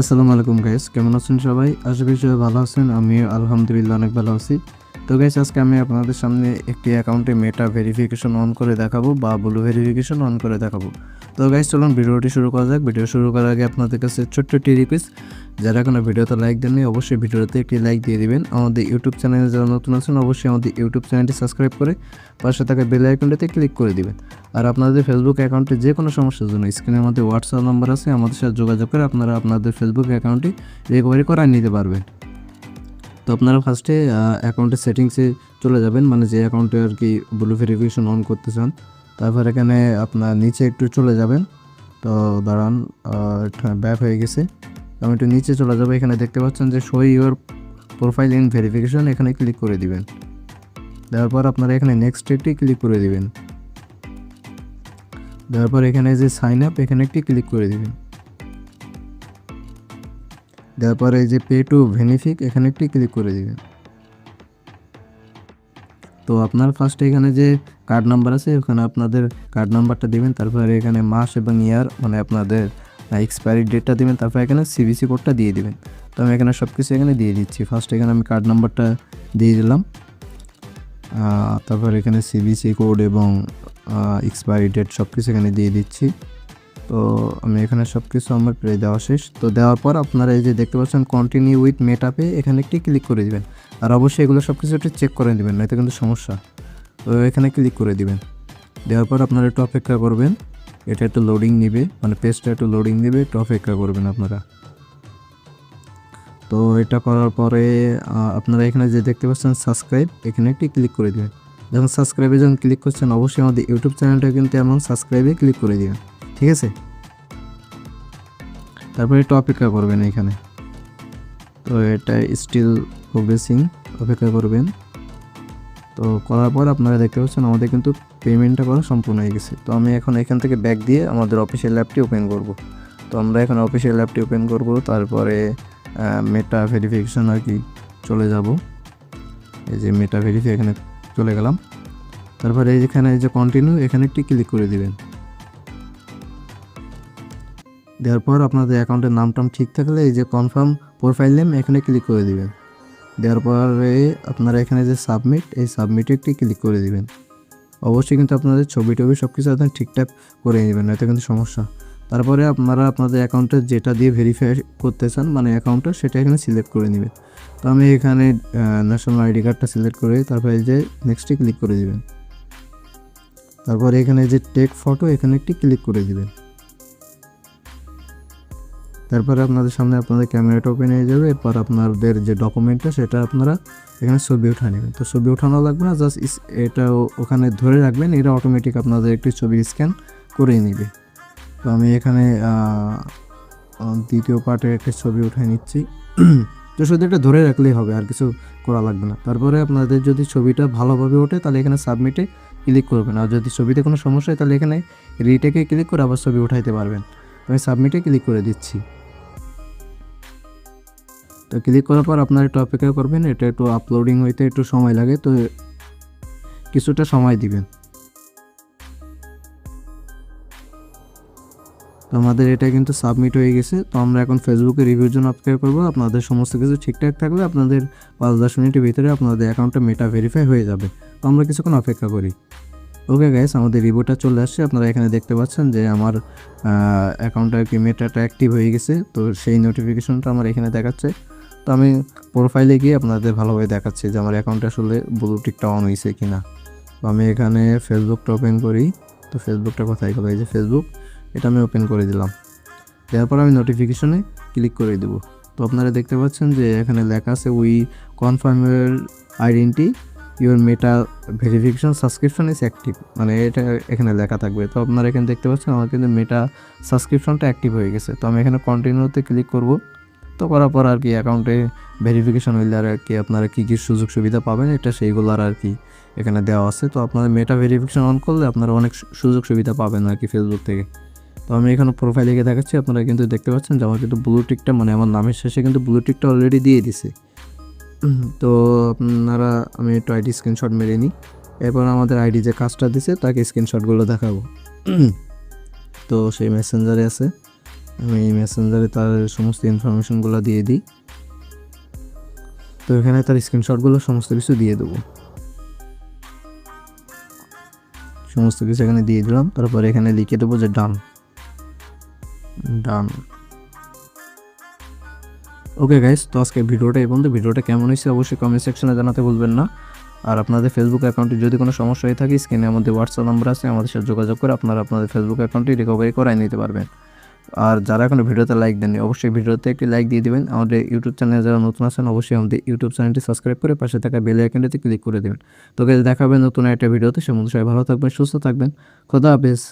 আসসালামু আলাইকুম গাইস কেমন আছেন সবাই? আশা করি সবাই ভালো আছেন আমি আলহামদুলিল্লাহ অনেক ভালো আছি। তো গাইস আজকে আমি আপনাদের সামনে একটি অ্যাকাউন্টে মেটা ভেরিফিকেশন অন করে দেখাবো বা ব্লু ভেরিফিকেশন অন করে দেখাবো। তো গাইস চলুন ভিডিওটি শুরু করা যাক। ভিডিও শুরু করার আগে আপনাদের কাছে ছোট্ট একটি রিকোয়েস্ট যারা কোনো ভিডিওতে লাইক দেননি, অবশ্যই ভিডিওতে একটি লাইক দিয়ে দিবেন। আমাদের ইউটিউব চ্যানেলে যারা নতুন আছেন, অবশ্যই আমাদের ইউটিউব চ্যানেলটি সাবস্ক্রাইব করে পাশে থাকা বেল আইকনটিতে ক্লিক করে দিবেন। আর আপনাদের ফেসবুক অ্যাকাউন্টে যে কোনো সমস্যার জন্য স্ক্রিনের মধ্যে হোয়াটসঅ্যাপ নাম্বার আছে, আমাদের সাথে যোগাযোগ করে আপনারা আপনাদের ফেসবুক অ্যাকাউন্টটি রিকভারি করায় নিতে পারবেন। তো আপনারা ফার্স্টে অ্যাকাউন্টের সেটিংসে চলে যাবেন মানে যে অ্যাকাউন্টে আর কি ব্লু ভেরিফিকেশন অন করতে চান। তারপর এখানে আপনার নিচে একটু চলে যাবেন। তো দাঁড়ান ব্যাপ হয়ে গেছে। আমি একটু নিচে চলে যাব, এখানে দেখতে পাচ্ছেন যে show your profile in verification এখানে ক্লিক করে দিবেন। দেওয়ার পর আপনারা এখানে নেক্সট একটি ক্লিক করে দিবেন। দেওয়ার পর এখানে যে সাইন আপ এখানে একটি ক্লিক করে দিবেন। দেওয়ার পর এই যে পে টু ভেনিফিক এখানে একটি ক্লিক করে দিবেন। তো আপনার ফার্স্টে এখানে যে কার্ড নাম্বার আছে, ওখানে আপনাদের কার্ড নাম্বারটা দিবেন, তারপরে এখানে মাস এবং ইয়ার মানে আপনাদের এক্সপায়ারি ডেটটা দিবেন, তারপর এখানে সিবিসি কোডটা দিয়ে দিবেন। তো আমি এখানে সব কিছু এখানে দিয়ে দিচ্ছি। ফার্স্ট এখানে আমি কার্ড নাম্বারটা দিয়ে দিলাম। তারপর এখানে সিবিসি কোড এবং এক্সপায়ারি ডেট সব কিছু এখানে দিয়ে দিচ্ছি। তো আমি এখানে সব কিছু আমার প্রায় দেওয়া শেষ। তো দেওয়ার পর আপনারা এই যে দেখতে পাচ্ছেন কন্টিনিউ উইথ মেটাপে এখানে একটি ক্লিক করে দিবেন। আর অবশ্যই এগুলো সব কিছু একটু চেক করে দেবেন নয়তো কিন্তু সমস্যা। তো এখানে ক্লিক করে দিবেন। দেওয়ার পর আপনারা একটু অপেক্ষা করবেন। এটা একটু লোডিং নেবে মানে পেজটা একটু লোডিং নেবে, একটু অপেক্ষা করবেন আপনারা। তো এটা করার পরে আপনারা এখানে যে দেখতে পাচ্ছেন সাবস্ক্রাইব এখানে একটি ক্লিক করে দিবেন। যখন সাবস্ক্রাইবে যখন ক্লিক করছেন, অবশ্যই আমাদের ইউটিউব চ্যানেলটা কিন্তু এমন সাবস্ক্রাইবে ক্লিক করে দিবেন। ঠিক আছে? তারপরে একটু অপেক্ষা করবেন এখানে। তো এটা স্টিল প্রোগ্রেসিং অপেক্ষা করবেন। তো করার পর আপনারা দেখতে পাচ্ছেন আমাদের কিন্তু পেমেন্টটা করা সম্পূর্ণ হয়ে গেছে। তো আমি এখন এখান থেকে ব্যাক দিয়ে আমাদের অফিসিয়াল অ্যাপটি ওপেন করব। তো আমরা এখন অফিসিয়াল অ্যাপটি ওপেন করব, তারপরে মেটা ভেরিফিকেশন আর কি চলে যাব। এই যে মেটা ভেরিফি এখানে চলে গেলাম। তারপরে এই যেখানে এই যে কন্টিনিউ এখানে একটি ক্লিক করে দিবেন। দেওয়ার পর আপনাদের অ্যাকাউন্টের নাম টাম ঠিক থাকলে এই যে কনফার্ম প্রোফাইল নেম এখানে ক্লিক করে দিবেন। দেওয়ার পরে আপনারা এখানে যে সাবমিট এই সাবমিটে একটি ক্লিক করে দিবেন। অবশ্যই কিন্তু আপনাদের ছবি টবি সব কিছু একদম ঠিকঠাক করে নেবেন নয়তো কিন্তু সমস্যা। তারপরে আপনারা আপনাদের অ্যাকাউন্টে যেটা দিয়ে ভেরিফাই করতে চান মানে অ্যাকাউন্টটা সেটা এখানে সিলেক্ট করে নেবেন। তো আমি এখানে ন্যাশনাল আইডি কার্ডটা সিলেক্ট করে তারপরে যে নেক্সটে ক্লিক করে দিবেন। তারপরে এখানে যে টেক ফটো এখানে একটি ক্লিক করে দিবেন। তারপরে আপনাদের সামনে আপনাদের ক্যামেরাটা ওপেন হয়ে যাবে। এরপর আপনাদের যে ডকুমেন্টটা সেটা আপনারা এখানে ছবি উঠা নেবেন। তো ছবি উঠানো লাগবে না জাস্ট এটা ওখানে ধরে রাখবেন এটা অটোমেটিক আপনাদের একটি ছবি স্ক্যান করে নেবে। তো আমি এখানে দ্বিতীয় পার্টের একটা ছবি উঠাই নিচ্ছি। তো শুধু এটা ধরে রাখলেই হবে, আর কিছু করা লাগবে না। তারপরে আপনাদের যদি ছবিটা ভালোভাবে ওঠে, তাহলে এখানে সাবমিটে ক্লিক করবেন। আর যদি ছবিতে কোনো সমস্যা হয়, তাহলে এখানে রিটেকে ক্লিক করে আবার ছবি উঠাইতে পারবেন। আমি সাবমিটে ক্লিক করে দিচ্ছি। তো ক্লিক করার পর আপনারা একটু অপেক্ষা করবেন, এটা একটু আপলোডিং হইতে একটু সময় লাগে, তো কিছুটা সময় দিবেন। তো আমাদের এটা কিন্তু সাবমিট হয়ে গেছে, তো আমরা এখন ফেসবুকে রিভিউর জন্য অপেক্ষা করব। আপনাদের সমস্ত কিছু ঠিকঠাক থাকলে আপনাদের পাঁচ দশ মিনিটের ভিতরে আপনাদের অ্যাকাউন্টটা মেটা ভেরিফাই হয়ে যাবে। তো আমরা কিছুক্ষণ অপেক্ষা করি। ওকে গাইস আমাদের রিভিউটা চলে আসছে। আপনারা এখানে দেখতে পাচ্ছেন যে আমার অ্যাকাউন্টটা কি মেটাটা অ্যাক্টিভ হয়ে গেছে, তো সেই নোটিফিকেশনটা আমার এখানে দেখাচ্ছে। তো আমি প্রোফাইলে গিয়ে আপনাদের ভালোভাবে দেখাচ্ছি যে আমার অ্যাকাউন্টে আসলে ব্লু টিকটা অন হয়েছে কি না তো আমি এখানে ফেসবুকটা ওপেন করি। তো ফেসবুকটা কোথায় গেলো? এই যে ফেসবুক এটা আমি ওপেন করে দিলাম। দেওয়ার পর আমি নোটিফিকেশনে ক্লিক করে দেব। তো আপনারা দেখতে পাচ্ছেন যে এখানে লেখা আছে we confirm your identity your Meta verification subscription is active মানে এটা এখানে লেখা থাকবে। তো আপনারা এখানে দেখতে পাচ্ছেন আমার কিন্তু মেটা সাবস্ক্রিপশনটা অ্যাক্টিভ হয়ে গেছে। তো আমি এখানে কন্টিনিউতে ক্লিক করব। তো করার পর আর কি অ্যাকাউন্টে ভেরিফিকেশন হইলে আর কি আপনারা কী কী সুযোগ সুবিধা পাবেন, এটা সেইগুলো আর কি এখানে দেওয়া আছে। তো আপনারা মেটা ভেরিফিকেশন অন করলে আপনারা অনেক সুযোগ সুবিধা পাবেন আর কি ফেসবুক থেকে। তো আমি এখানে প্রোফাইলে গিয়ে দেখাচ্ছি, আপনারা কিন্তু দেখতে পাচ্ছেন যে আমার কিন্তু ব্লু টিকটা মানে আমার নামের শেষে কিন্তু ব্লু টিকটা অলরেডি দিয়ে দিছে। তো আপনারা, আমি একটু আইডি স্ক্রিনশট মেরে নিই। এরপর আমাদের আইডি যে কাজটা দিছে, তাকে স্ক্রিনশটগুলো দেখাবো। তো সেই মেসেঞ্জারে আছে। আমি এই মেসেঞ্জারে তার সমস্ত ইনফরমেশনগুলো দিয়ে দিই। তো এখানে তার স্ক্রিনশটগুলো সমস্ত কিছু দিয়ে দেবো। সমস্ত কিছু এখানে দিয়ে দিলাম, তারপরে এখানে লিখে দেবো যে ডান। ডান। ওকে গাইস, তো আজকে ভিডিওটা এই পর্যন্ত। ভিডিওটা কেমন হয়েছে অবশ্যই কমেন্ট সেকশনে জানাতে ভুলবেন না। আর আপনাদের ফেসবুক অ্যাকাউন্টে যদি কোনো সমস্যা হয়ে থাকে স্ক্রিনে আমাদের হোয়াটসঅ্যাপ নাম্বার আছে, আমাদের সাথে যোগাযোগ করে আপনারা আপনাদের ফেসবুক অ্যাকাউন্টটি রিকভারি করাই নিতে পারবেন। আর যারা এখনও ভিডিওতে লাইক দেননি, অবশ্যই ভিডিওতে একটি লাইক দিয়ে দেবেন। আমাদের ইউটিউব চ্যানেলে যারা নতুন আছেন, অবশ্যই আমাদের ইউটিউব চ্যানেলটি সাবস্ক্রাইব করে পাশে থাকা বেল আইকনটিতে ক্লিক করে দেবেন। তো দেখাবেন নতুন একটা ভিডিওতে। সে সবাই ভালো থাকবেন, সুস্থ থাকবেন। খোদা হাফেজ।